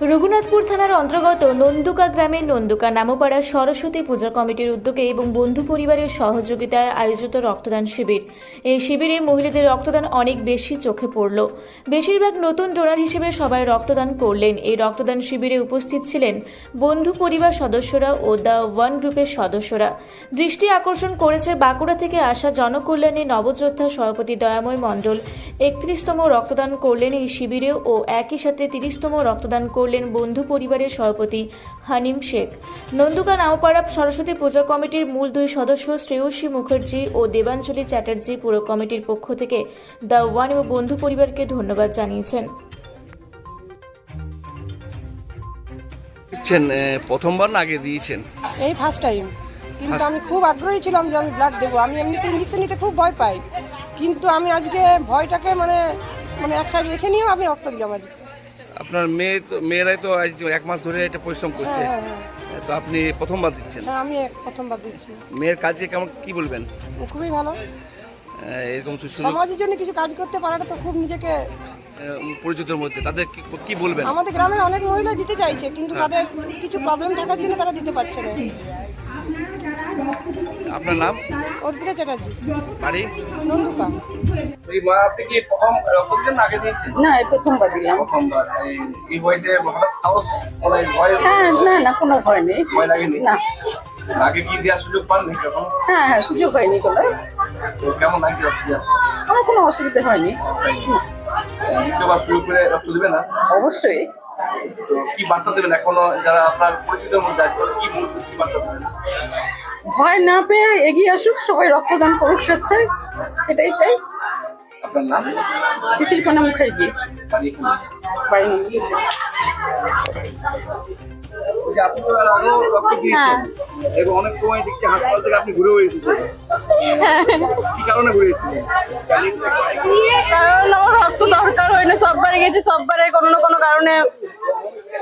রঘুনাথপুর থানার অন্তর্গত নন্দুকা গ্রামের নন্দুকা নামপাড়া সরস্বতী পূজা কমিটির উদ্যোগে এবং বন্ধু পরিবারের সহযোগিতায় আয়োজিত রক্তদান শিবির। এই শিবিরে মহিলাদের রক্তদান অনেক বেশি চোখে পড়ল। বেশিরভাগ নতুন ডোনার হিসেবে সবাই রক্তদান করলেন। এই রক্তদান শিবিরে উপস্থিত ছিলেন বন্ধু পরিবার সদস্যরা ও দ্য ওয়ান গ্রুপের সদস্যরা। দৃষ্টি আকর্ষণ করেছে বাঁকুড়া থেকে আসা জনকল্যাণী নবযোদ্ধা সভাপতি দয়াময় মণ্ডল। একত্রিশতম রক্তদান করলেন এই শিবিরে ও একই সাথে তিরিশতম রক্তদান করলেন বন্ধু পরিবারের সভাপতি হানিম শেখ। নন্দুকা নাওপাড়া সরস্বতী পূজা কমিটির মূল দুই সদস্য শ্রেয়সী মুখার্জি ও দেবাঞ্জলি চ্যাটার্জি পুরো কমিটির পক্ষ থেকে দ্য ওয়ান ও বন্ধু পরিবারকে ধন্যবাদ জানিয়েছেন। প্রথমবার না আগে দিয়েছেন? এই ফার্স্ট টাইম কিন্তু আমি খুব আগ্রহী ছিলাম যে আমি ব্লাড দেবো। আমি এমনিতে ইঞ্জেকশন নিতে খুব ভয় পাই। কিন্তু আমি আজকে ভয়টাকে মানে মানে এক সাইড রেখে নিয়েও আমি রক্ত দিলাম আজকে। আপনার মেয়ে তো মেয়েরাই তো আজ এক মাস ধরে এটা পরিশ্রম করছে। হ্যাঁ হ্যাঁ তো আপনি প্রথমবার দিচ্ছেন? হ্যাঁ আমি এক প্রথমবার দিচ্ছি। মেয়ের কাজে কেমন কি বলবেন? খুবই ভালো। এরকম সুযোগ সমাজের জন্য কিছু কাজ করতে পারাটা তো খুব নিজেকে পরিচিতর মধ্যে। তাদের কি কি বলবেন? আমাদের গ্রামের অনেক মহিলা দিতে চাইছে কিন্তু তাদের কিছু প্রবলেম থাকার জন্য তারা দিতে পারছে না। আপনার নাম? অর্পিতা চ্যাটার্জি। বাড়ি? নন্দুকা। এই মা আপনি কি প্রথম রক্ত দিয়েছেন আগে দিয়েছেন? না এই প্রথমবার দিলাম। প্রথমবার। এই বয়সে হঠাৎ সাহস মানে ভয় হ্যাঁ না না কোনো ভয় নেই। ভয় লাগেনি? না। আগে কি দেওয়ার সুযোগ পাননি তখন হ্যাঁ হ্যাঁ সুযোগ হয়নি কোনো। তো কেমন লাগছে আমার কোনো অসুবিধা হয়নি। দ্বিতীয়বার শুরু করে রক্ত দেবে না? অবশ্যই। তো কি বার্তা দেবেন এখনও? যারা আপনার পরিচিত মধ্যে আছে কি বলতে কি বার্তা দেবেন? ভয় না পেয়ে এগিয়ে আসুক সবাই রক্তদান করুক স্বেচ্ছায় সেটাই চাই। আপনার নাম? শিশির কন্যা মুখার্জি। বাড়ি এখানে। বাড়ি ওই যে আপনারা আগেও রক্ত দিয়েছেন। এবং অনেক সময় দেখছি হাসপাতাল থেকে আপনি ঘুরেও এসেছেন। কি কারণে ঘুরে এসেছিলেন? কারণ আমার রক্ত দরকার হয় না সববারে গেছি সববারে কোনো না কোনো কারণে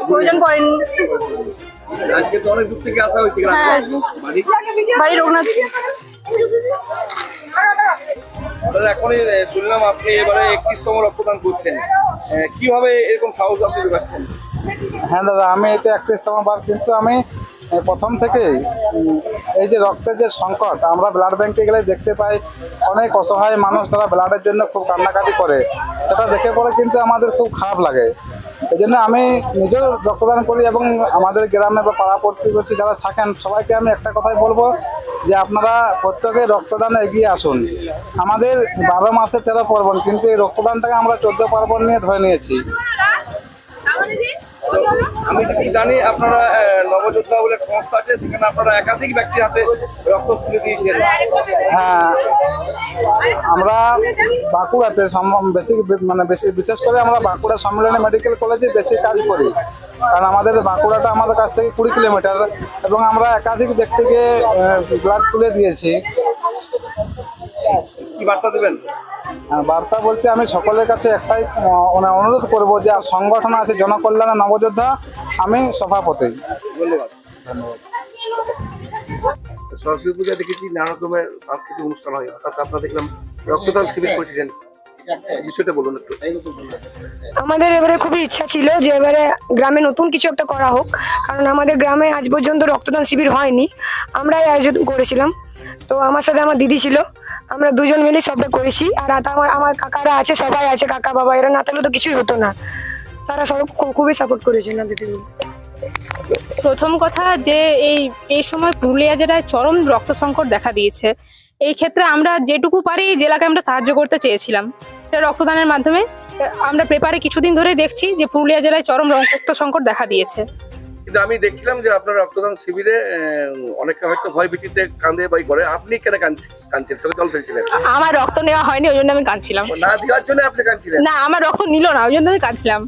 প্রয়োজন পড়েনি। আজকে তো অনেক দূর থেকে আসা হয়েছে হ্যাঁ। বাড়ি রঘুনাথ দাদা এখনই শুনলাম আপনি এবারে একত্রিশতম রক্তদান করছেন। কীভাবে এরকম সাহস আপনি পাচ্ছেন হ্যাঁ দাদা আমি এটা একত্রিশতম বার কিন্তু আমি প্রথম থেকেই উম, এই যে রক্তের যে সংকট আমরা ব্লাড ব্যাংকে গেলে দেখতে পাই অনেক অসহায় মানুষ তারা ব্লাডের জন্য খুব কান্নাকাটি করে। সেটা দেখে পরে কিন্তু আমাদের খুব খারাপ লাগে। এই জন্য আমি নিজেও রক্তদান করি এবং আমাদের গ্রামে বা পাড়া প্রতিবেশী যারা থাকেন, সবাইকে আমি একটা কথাই বলব যে আপনারা প্রত্যেকে রক্তদানে এগিয়ে আসুন। আমাদের বারো মাসে তেরো পার্বণ, কিন্তু এই রক্তদানটাকে আমরা চোদ্দ পার্বণ নিয়ে ধরে নিয়েছি। আমি জানি আপনারা নবযোদ্ধা বলে সংস্থা আছে, সেখানে আপনারা একাধিক ব্যক্তির হাতে রক্ত তুলে দিয়েছেন। হ্যাঁ আমরা বাঁকুড়াতে বেশি মানে বেশি বিশেষ করে আমরা বাঁকুড়া সম্মেলনী মেডিকেল কলেজে বেশি কাজ করি। কারণ আমাদের বাঁকুড়াটা আমাদের কাছ থেকে কুড়ি কিলোমিটার এবং আমরা একাধিক ব্যক্তিকে ব্লাড তুলে দিয়েছি। কি বার্তা দেবেন? বার্তা বলতে আমি সকলের কাছে একটাই মানে অনুরোধ করব যে আর সংগঠন আছে জনকল্যাণের নবযোদ্ধা আমি সভাপতি। ধন্যবাদ। সরস্বতী পূজা দেখেছি নানা রকমের সাংস্কৃতিক অনুষ্ঠান হয়। অর্থাৎ আপনারা দেখলাম রক্তদান শিবির করেছিলেন। বিষয়টা বলুন একটু। আমাদের এবারে খুবই ইচ্ছা ছিল যে এবারে গ্রামে নতুন কিছু একটা করা হোক কারণ আমাদের গ্রামে আজ পর্যন্ত রক্তদান শিবির হয়নি। আমরাই আয়োজন করেছিলাম। তো আমার সাথে আমার দিদি ছিল। আমরা দুজন মিলে সবটা করেছি। আর আমার আমার কাকারা আছে, সবাই আছে, কাকা, বাবা, এরা না থাকলে তো কিছুই হতো না। তারা সব খুবই সাপোর্ট করেছিল দিদি প্রথম কথা যে এই এই সময় পুরুলিয়া জেলায় চরম রক্ত সংকট দেখা দিয়েছে। এই ক্ষেত্রে আমরা যেটুকু পারি এই জেলাকে আমরা সাহায্য করতে চেয়েছিলাম। সেটা রক্তদানের মাধ্যমে। আমরা পেপারে কিছুদিন ধরে দেখছি যে পুরুলিয়া জেলায় চরম রক্ত সংকট দেখা দিয়েছে। কিন্তু আমি দেখছিলাম যে আপনার রক্তদান শিবিরে অনেকে হয়তো ভয় ভীতিতে কান্দে বাই করে। আপনি কেন কাঁদছেন তোকে জল ফেলছিলেন। আমার রক্ত নেওয়া হয়নি ওই জন্য আমি কাঁদছিলাম। না দেওয়ার জন্য আপনি কাঁদছিলেন? না আমার রক্ত নিল না ওই জন্য আমি কাঁদছিলাম।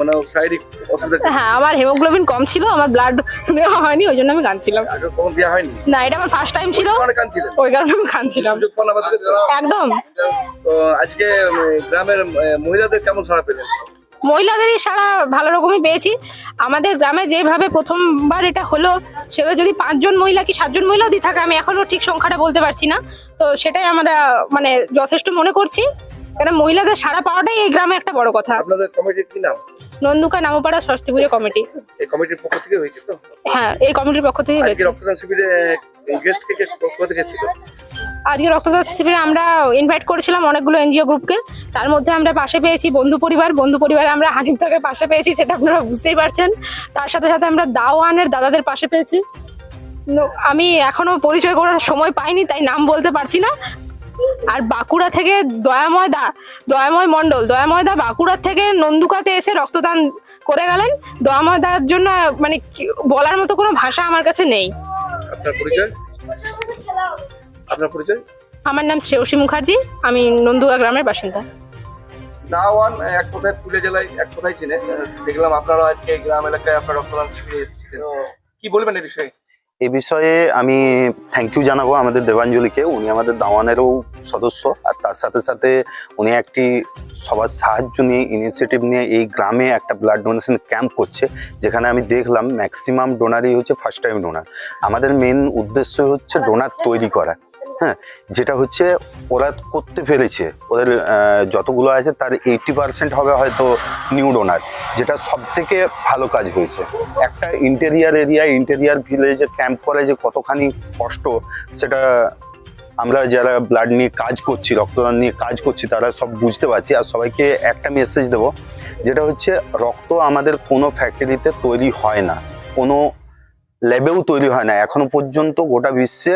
মানে শারীরিক অসুবিধা হ্যাঁ আমার হেমোগ্লোবিন কম ছিল আমার ব্লাড নেওয়া হয়নি ওই জন্য আমি কাঁদছিলাম। আগে কখন দেওয়া হয়নি? না এটা আমার ফার্স্ট টাইম ছিল। ওই কারণে আমি কাঁদছিলাম? একদম। তো আজকে গ্রামের মহিলাদের কেমন সাড়া পেলেন? মহিলাদেরই সারা ভালো রকমই পেয়েছি। আমাদের গ্রামে যেভাবে প্রথমবার এটা হলো সেভাবে যদি পাঁচজন মহিলা কি সাতজন মহিলাও দিয়ে থাকে আমি এখনও ঠিক সংখ্যাটা বলতে পারছি না। তো সেটাই আমরা মানে যথেষ্ট মনে করছি। কারণ মহিলাদের সারা পাওয়াটাই এই গ্রামে একটা বড় কথা। আপনাদের কমিটির কি নাম? নন্দুকা নামপাড়া ষষ্ঠী পুজো কমিটি। এই কমিটির পক্ষ থেকে হয়েছে তো? হ্যাঁ এই কমিটির পক্ষ থেকে আজকে হয়েছে রক্তদান শিবিরে গেস্ট থেকে পক্ষ থেকে ছিল? আজকে রক্তদান শিবিরে আমরা ইনভাইট করেছিলাম অনেকগুলো এনজিও গ্রুপকে। তার মধ্যে আমরা পাশে পেয়েছি বন্ধু পরিবার। বন্ধু পরিবারে আমরা হানিফটাকে পাশে পেয়েছি সেটা আপনারা বুঝতেই পারছেন। তার সাথে সাথে আমরা দাওয়ানের দাদাদের পাশে পেয়েছি। আমি এখনও পরিচয় করার সময় পাইনি তাই নাম বলতে পারছি না। আর বাঁকুড়া থেকে দয়াময় দা দয়াময় মণ্ডল দয়াময় দা বাঁকুড়ার থেকে নন্দুকাতে এসে রক্তদান করে গেলেন। দয়াময় দার জন্য মানে বলার মতো কোনো ভাষা আমার কাছে নেই। আপনার পরিচয়? আপনার পরিচয়? আমার নাম শ্রেয়সী মুখার্জি আমি নন্দুকা গ্রামের বাসিন্দা। দাওয়ান এক কথায় পুরুলিয়া জেলায় এক কথায় চিনে। দেখলাম আপনারা আজকে গ্রাম এলাকায় আপনার রক্তদান শিবিরে এসেছিলেন। কি বলবেন এই বিষয়ে? এ বিষয়ে আমি থ্যাংক ইউ জানাব আমাদের দেবাঞ্জলিকে। উনি আমাদের দাওয়ানেরও সদস্য আর তার সাথে সাথে উনি একটি সবার সাহায্য নিয়ে ইনিশিয়েটিভ নিয়ে এই গ্রামে একটা ব্লাড ডোনেশন ক্যাম্প করছে যেখানে আমি দেখলাম ম্যাক্সিমাম ডোনারই হচ্ছে ফার্স্ট টাইম ডোনার আমাদের মেন উদ্দেশ্য হচ্ছে ডোনার তৈরি করা। হ্যাঁ যেটা হচ্ছে ওরা করতে পেরেছে ওদের যতগুলো আছে তার এইটি পার্সেন্ট হবে হয়তো নিউ ডোনার যেটা সব থেকে ভালো কাজ হয়েছে। একটা ইন্টেরিয়ার এরিয়া ইন্টেরিয়ার ভিলেজে ক্যাম্প করে যে কতখানি কষ্ট, সেটা আমরা যারা ব্লাড নিয়ে কাজ করছি, রক্তদান নিয়ে কাজ করছি, তারা সব বুঝতে পারছি। আর সবাইকে একটা মেসেজ দেব, যেটা হচ্ছে রক্ত আমাদের কোনো ফ্যাক্টরিতে তৈরি হয় না। কোনো ল্যাবেও তৈরি হয় না। এখনও পর্যন্ত গোটা বিশ্বে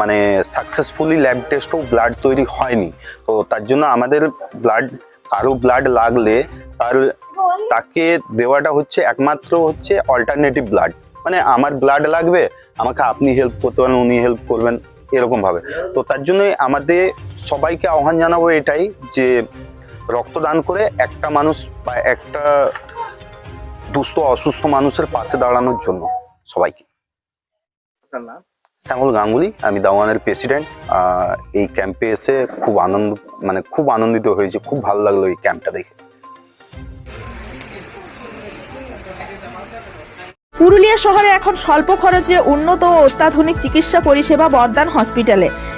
মানে সাকসেসফুলি ল্যাব টেস্টও ব্লাড তৈরি হয়নি। তো তার জন্য আমাদের ব্লাড কারও ব্লাড লাগলে তার, তাকে দেওয়াটা হচ্ছে একমাত্র হচ্ছে অল্টারনেটিভ ব্লাড মানে আমার ব্লাড লাগবে, আমাকে আপনি হেল্প করতে পারেন, উনি হেল্প করবেন এরকমভাবে তো তার জন্যই আমাদের সবাইকে আহ্বান জানাব এটাই যে রক্তদান করে একটা মানুষ বা একটা দুস্থ, অসুস্থ মানুষের পাশে দাঁড়ানোর জন্য সবাইকে। শ্যামল গাঙ্গুলি, আমি দাওয়ানের প্রেসিডেন্ট এই ক্যাম্পে এসে খুব আনন্দ মানে খুব আনন্দিত হয়েছে, খুব ভালো লাগল এই ক্যাম্পটা দেখে। পুরুলিয়া শহরে এখন স্বল্প খরচে উন্নত ও অত্যাধুনিক চিকিৎসা পরিষেবা বর্দান হসপিটালে।